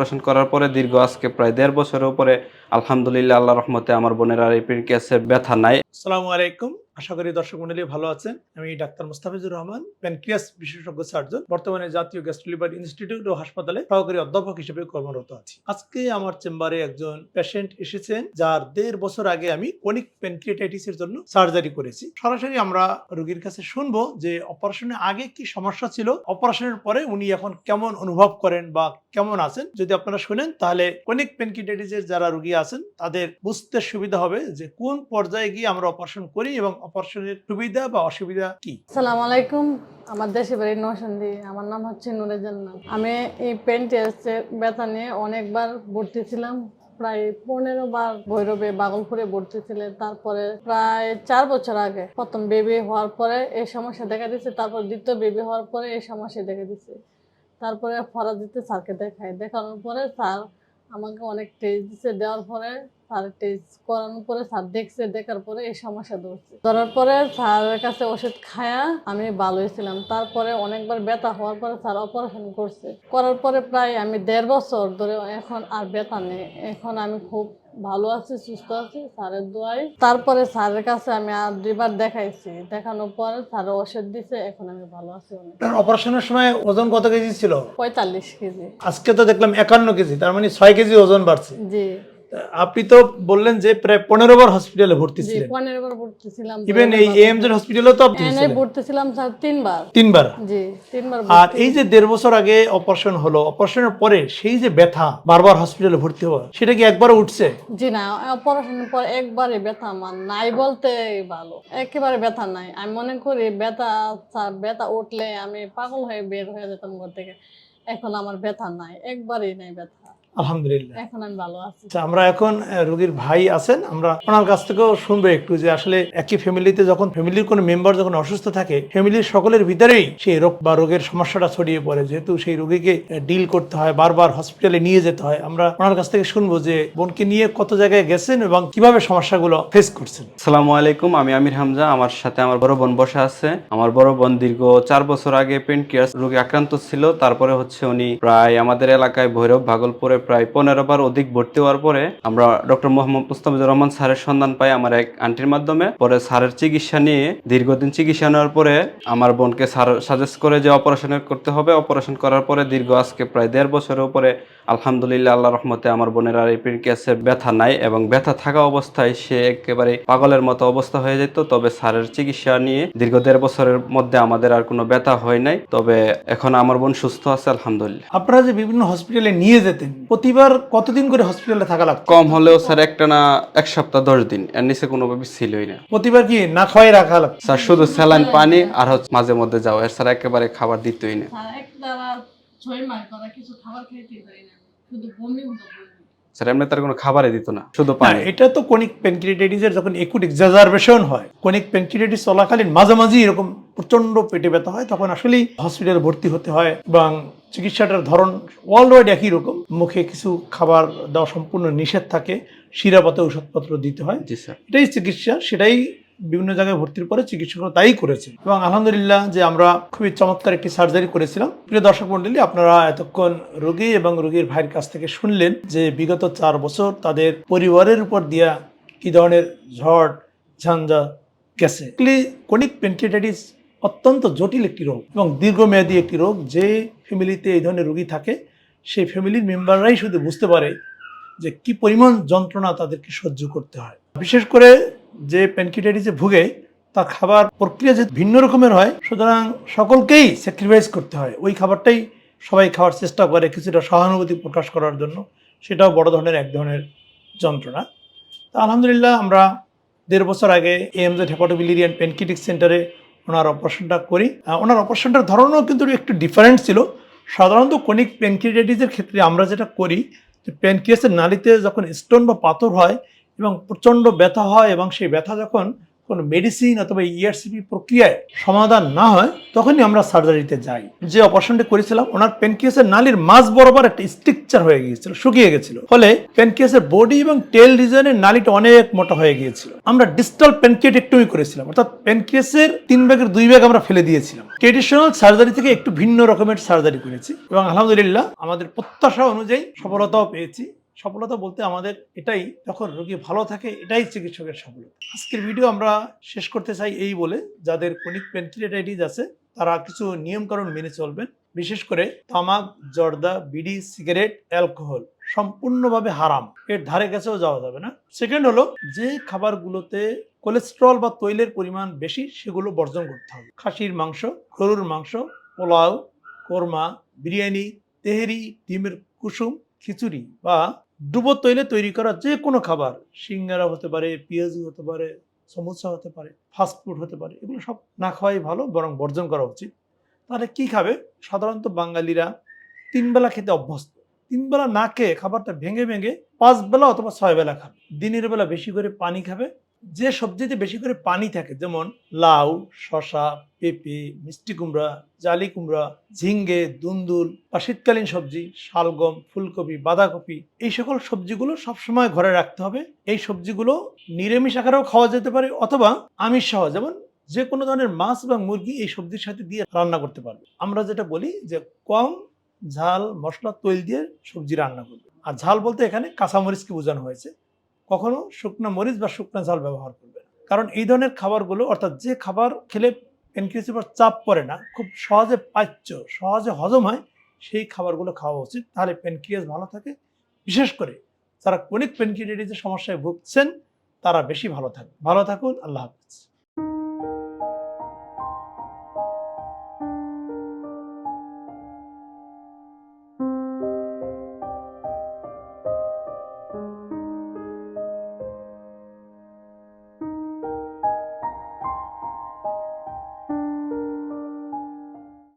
Operation করার পরে দীর্ঘ আজকে প্রায় দেড় বছরের উপরে আলহামদুলিল্লাহ আল্লাহ রহমতে আমার বোনের আর এই পেনক্রিয়াসে ব্যথা নাই। আসসালামু আলাইকুম। আশা করি দর্শক মন্ডলী ভালো আছেন। আমি ডাক্তার মুস্তাফিজুর রহমান, প্যানক্রিয়াস বিশেষজ্ঞ সার্জন। বর্তমানে জাতীয় গ্যাস্ট্রোলিভার ইনস্টিটিউট ও হাসপাতালে সহকারী অধ্যাপক হিসেবে কর্মরত আছি। আজকে আমার চেম্বারে একজন পেশেন্ট এসেছেন, যার দেড় বছর আগে আমি কনিক প্যানক্রিয়াটাইটিসের জন্য সার্জারি করেছি। সরাসরি আমরা রোগীর কাছে শুনব যে অপারেশনের আগে কি সমস্যা ছিল, অপারেশনের পরে উনি এখন কেমন অনুভব করেন বা কেমন আছেন? যদি আপনারা শুনেন, তাহলে কনিক প্যানক্রিয়াটাইটিসের যারা রোগী আছেন, তাদের বুঝতে সুবিধা হবে যে কোন পর্যায়ে গিয়ে আমরা অপারেশন করি এবং অপারেশনের সুবিধা বা অসুবিধা কি? আসসালামু আলাইকুম। আমার দেশে বাড়ি নরসিংদী। আমার নাম হচ্ছে নুরে আমি এই পেন পেন্টিয়াসের ব্যথা নিয়ে অনেকবার ভর্তি ছিলাম প্রায় পনেরো বার ভৈরবে বাগলপুরে ভর্তি ছিলেন তারপরে প্রায় চার বছর আগে প্রথম বেবি হওয়ার পরে এই সমস্যা দেখা দিচ্ছে তারপর দ্বিতীয় বেবি হওয়ার পরে এই সমস্যা দেখা দিচ্ছে তারপরে ফরাজিতে স্যারকে দেখায়। দেখানোর পরে স্যার আমাকে অনেক টেস্ট দিচ্ছে দেওয়ার পরে স্যার টেস্ট করানোর পরে স্যার দেখছে, দেখার পরে এই সমস্যা ধরছে ধরার পরে স্যারের কাছে ওষুধ খায়া আমি ভালো হয়েছিলাম। তারপরে অনেকবার ব্যথা হওয়ার পরে স্যার অপারেশন করছে। করার পরে প্রায় আমি দেড় বছর ধরে এখন আর ব্যথা নেই। এখন আমি খুব ভালো আছি সুস্থ আছি স্যারের দোয়াই তারপরে স্যারের কাছে আমি আর দুইবার দেখাইছি। দেখানোর পরে স্যার ওষুধ দিছে এখন আমি ভালো আছি অনেক। অপারেশনের সময় ওজন কত কেজি ছিল? পঁয়তাল্লিশ কেজি। আজকে তো দেখলাম একান্ন কেজি তার মানে ছয় কেজি ওজন বাড়ছে। জি। আপনি তো বললেন যে প্রায় পনেরো বার হসপিটালে ভর্তি ছিলেন। পনেরো বার ভর্তি ছিলাম ইভেন এই এএমজে হসপিটালেও তো আপনি ভর্তি ছিলাম স্যার তিনবার। তিনবার? জি তিনবার আর এই যে দেড় বছর আগে অপারেশন হলো অপারেশনের পরে সেই যে ব্যথা বারবার হসপিটালে ভর্তি হওয়া সেটা কি একবার উঠছে? জি না অপারেশনের পর একবারে ব্যথা আমার নাই বলতে ভালো একেবারে ব্যথা নাই। আমি মনে করি ব্যথা স্যার ব্যথা উঠলে আমি পাগল হয়ে বের হয়ে যেতাম ঘর থেকে। এখন আমার ব্যথা নাই একবারেই নাই ব্যথা। আলহামদুলিল্লাহ। এখন আমি ভালো আছি। আমরা এখন রোগীর ভাই আছেন আমরা ওনার কাছ থেকেও শুনব একটু যে আসলে একই ফ্যামিলিতে যখন ফ্যামিলির কোনো মেম্বার যখন অসুস্থ থাকে ফ্যামিলির সকলের ভিতরেই সেই রোগ বা রোগের সমস্যাটা ছড়িয়ে পড়ে। যেহেতু সেই রোগীকে ডিল করতে হয় বারবার হসপিটালে নিয়ে যেতে হয় আমরা ওনার কাছ থেকে শুনব যে বোনকে নিয়ে কত জায়গায় গেছেন এবং কীভাবে সমস্যাগুলো ফেস করছেন। আসসালামু আলাইকুম আমি আমির হামজা আমার সাথে আমার বড় বোন বসে আছে। আমার বড় বোন দীর্ঘ চার বছর আগে পেনক্রিয়াস রোগে আক্রান্ত ছিল তারপরে হচ্ছে উনি প্রায় আমাদের এলাকায় ভৈরব ভাগলপুরে প্রায় পনেরো বার অধিক ভর্তি হওয়ার পরে আমরা ডক্টর মোহাম্মদ মুস্তাফিজুর রহমান স্যারের সন্ধান পাই আমার এক আন্টির মাধ্যমে। পরে স্যারের চিকিৎসা নিয়ে দীর্ঘদিন চিকিৎসা নেওয়ার পরে আমার বোনকে স্যার সাজেস্ট করে যে অপারেশন করতে হবে। অপারেশন করার পরে দীর্ঘ আজকে প্রায় দেড় বছরের উপরে আলহামদুলিল্লাহ আল্লাহ রহমতে আমার বোনের আর এই পেনক্রিয়াসে ব্যথা নাই এবং ব্যথা থাকা অবস্থায় সে একেবারে পাগলের মতো অবস্থা হয়ে যেত। তবে স্যারের চিকিৎসা নিয়ে দীর্ঘ দেড় বছরের মধ্যে আমাদের আর কোনো ব্যথা হয় নাই। তবে এখন আমার বোন সুস্থ আছে, আলহামদুলিল্লাহ। আপনারা যে বিভিন্ন হসপিটালে নিয়ে যেতেন প্রতিবার কতদিন করে হসপিটালে থাকা লাগতো? কম হলেও স্যার একটা না এক সপ্তাহ দশ দিন। এর নিচে কোনোভাবে ছিলই না। প্রতিবার কি না খাওয়াই রাখা লাগতো? স্যার শুধু স্যালাইন পানি আর হচ্ছে মাঝে মধ্যে যাও এর স্যার একেবারে খাবার দিতই না। ছয় মাস কিছু খাবার না। শুধু বমি। স্যার এমনি তার কোনো খাবারে দিত না শুধু পানি। এটা তো কনিক প্যানক্রিয়াটাইটিসের যখন একুট এক্সাজারবেশন হয় কোনিক প্যানক্রিয়াটাইটিস চলাকালীন মাঝামাঝি এরকম প্রচণ্ড পেটে ব্যথা হয় তখন আসলেই হসপিটালে ভর্তি হতে হয় এবং চিকিৎসাটার ধরন ওয়ার্ল্ড ওয়াইড একই রকম। মুখে কিছু খাবার দেওয়া সম্পূর্ণ নিষেধ থাকে শিরাপাতে ওষুধপত্র দিতে হয়। এটাই চিকিৎসা সেটাই বিভিন্ন জায়গায় ভর্তির পরে চিকিৎসকরা তাই করেছে এবং আলহামদুলিল্লাহ যে আমরা খুবই চমৎকার একটি সার্জারি করেছিলাম। প্রিয় দর্শক মন্ডলী, আপনারা এতক্ষণ রোগী এবং রোগীর ভাইয়ের কাছ থেকে শুনলেন যে বিগত চার বছর তাদের পরিবারের উপর দিয়া কি ধরনের ঝড়, ঝঞ্ঝা গেছে। কনিক পেনক্রিয়াটাইটিস অত্যন্ত জটিল একটি রোগ এবং দীর্ঘমেয়াদী একটি রোগ। যে ফ্যামিলিতে এই ধরনের রোগী থাকে, সেই ফ্যামিলির মেম্বাররাই শুধু বুঝতে পারে যে কি পরিমাণ যন্ত্রণা তাদেরকে সহ্য করতে হয়। বিশেষ করে যে প্যানকিটাইটিসে ভুগে, তার খাবার প্রক্রিয়া যে ভিন্ন রকমের হয়, সুতরাং সকলকেই স্যাক্রিফাইস করতে হয়। ওই খাবারটাই সবাই খাওয়ার চেষ্টা করে, কিছুটা সহানুভূতি প্রকাশ করার জন্য। সেটাও বড় ধরনের এক ধরনের যন্ত্রণা। তা আলহামদুলিল্লাহ, আমরা দেড় বছর আগে এএমজেড হেপাটোবিলিরিয়ান প্যানকিটিক সেন্টারে ওনার অপারেশনটা করি। ওনার অপারেশনটার ধরনও কিন্তু একটু ডিফারেন্ট ছিল। সাধারণত কনিক প্যানক্রিয়াটাইটিসের ক্ষেত্রে আমরা যেটা করি, যে প্যানক্রিয়াসের নালিতে যখন স্টোন বা পাথর হয় এবং প্রচণ্ড ব্যথা হয় এবং সেই ব্যথা যখন কোনো মেডিসিন অথবা E ইআরসিপি প্রক্রিয়ায় সমাধান না হয়, তখনই আমরা সার্জারিতে যাই। যে অপারেশনটি করেছিলাম, ওনার পেনক্রিয়াসের নালির মাঝ বরাবর একটা স্ট্রিকচার হয়ে গিয়েছিল, শুকিয়ে গেছিল। ফলে পেনক্রিয়াসের বডি এবং টেল রিজনের নালিটা অনেক মোটা হয়ে গিয়েছিল। আমরা ডিস্টাল পেনক্রিয়েটেক্টমি করেছিলাম, অর্থাৎ পেনক্রিয়াসের তিন ব্যাগের দুই ব্যাগ আমরা ফেলে দিয়েছিলাম। ট্রেডিশনাল সার্জারি থেকে একটু ভিন্ন রকমের সার্জারি করেছি এবং আলহামদুলিল্লাহ আমাদের প্রত্যাশা অনুযায়ী সফলতাও পেয়েছি। সফলতা বলতে আমাদের এটাই, যখন রোগী ভালো থাকে, এটাই চিকিৎসকের সফলতা। আজকের ভিডিও আমরা শেষ করতে চাই এই বলে। যাদের কোনিক পেনক্রিয়েটাইটিস আছে, তারা কিছু নিয়মকানুন মেনে চলবেন। বিশেষ করে তামাক, জর্দা, বিড়ি, সিগারেট, অ্যালকোহল, সম্পূর্ণভাবে হারাম। এর ধারে কাছেও যাওয়া যাবে না। সেকেন্ড হলো, যে খাবারগুলোতে কোলেস্ট্রল বা তৈলের পরিমাণ বেশি, সেগুলো বর্জন করতে হবে। খাসির মাংস, গরুর মাংস, পোলাও, কোরমা, বিরিয়ানি, তেহেরি, ডিমের কুসুম, খিচুড়ি বা ডুবো তৈলে তৈরি করা যে কোনো খাবার, সিঙ্গারা হতে পারে, পেঁয়াজি হতে পারে, সমোসা হতে পারে ফাস্টফুড হতে পারে, এগুলো সব না খাওয়াই ভালো, বরং বর্জন করা উচিত। তাহলে কি খাবে? সাধারণত বাঙালিরা তিনবেলা খেতে অভ্যস্ত। তিনবেলা না খেয়ে খাবারটা ভেঙে ভেঙে পাঁচ বেলা অথবা ছয় বেলা খাবে। দিনের বেলা বেশি করে পানি খাবে যে সবজিতে বেশি করে পানি থাকে, যেমন লাউ শশা পেঁপে, মিষ্টি কুমড়া, জালি কুমড়া, ঝিঙ্গে, দুন্দুল বা শীতকালীন সবজি, শালগম, ফুলকপি, বাঁধাকপি, এই সকল সবজিগুলো সবসময় ঘরে রাখতে হবে। এই সবজিগুলো নিরামিষ আকারেও খাওয়া যেতে পারে অথবা আমিষ সহ, যেমন যে কোনো ধরনের মাছ বা মুরগি এই সবজির সাথে দিয়ে রান্না করতে পারবে। আমরা যেটা বলি যে কম ঝাল মশলা, তৈল দিয়ে সবজি রান্না করবে। আর ঝাল বলতে এখানে কাঁচামরিচকে বোঝানো হয়েছে। কখনো শুকনো মরিচ বা শুকনো ঝাল ব্যবহার করবে কারণ এই ধরনের খাবারগুলো, অর্থাৎ যে খাবার খেলে পেনক্রিয়াসের উপর চাপ পড়ে না, খুব সহজে পাচ্য, সহজে হজম হয়, সেই খাবারগুলো খাওয়া উচিত। তাহলে পেনক্রিয়াস ভালো থাকে। বিশেষ করে যারা কোনিক পেনক্রিয়াটিসের সমস্যায় ভুগছেন, তারা বেশি ভালো থাকবে ভালো থাকুন। আল্লাহ হাফিজ।